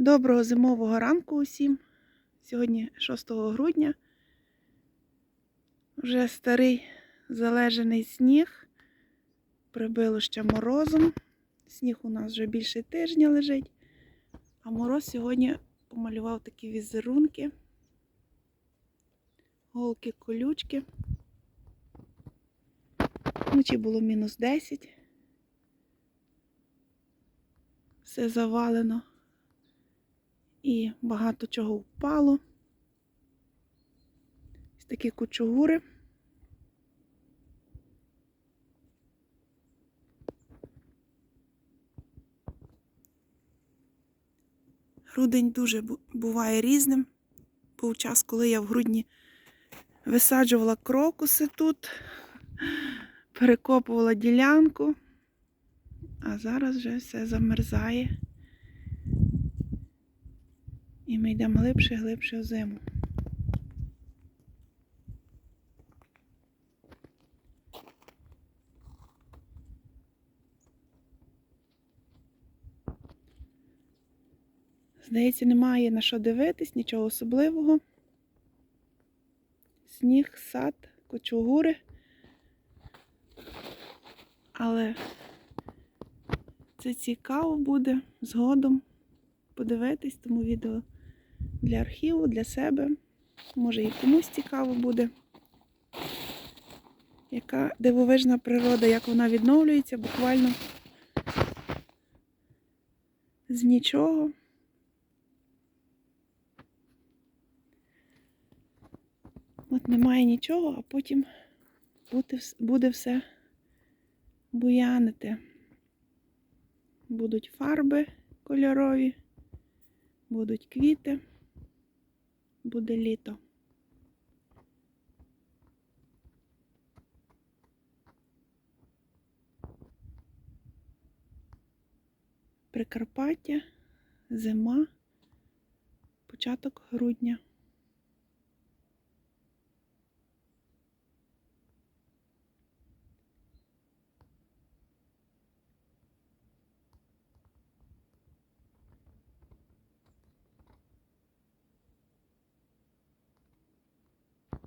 Доброго зимового ранку усім. Сьогодні 6 грудня. Вже старий залежений сніг. Прибило ще морозом. Сніг у нас вже більше тижня лежить. А мороз сьогодні помалював такі візерунки. Голки колючки. Вночі було мінус 10. Все завалено. І багато чого впало. Ось такі кучугури. Грудень дуже буває різним. Був час, коли я в грудні висаджувала крокуси тут, перекопувала ділянку, а зараз вже все замерзає. І ми йдемо глибше, глибше в зиму. Здається, немає на що дивитись, нічого особливого. Сніг, сад, кочугури. Але це цікаво буде згодом подивитись, тому відео для архіву, для себе. Може і комусь цікаво буде. Яка дивовижна природа, як вона відновлюється буквально з нічого. От немає нічого, а потім буде, все буянити. Будуть фарби кольорові, будуть квіти, буде літо. Прикарпаття, зима, початок грудня.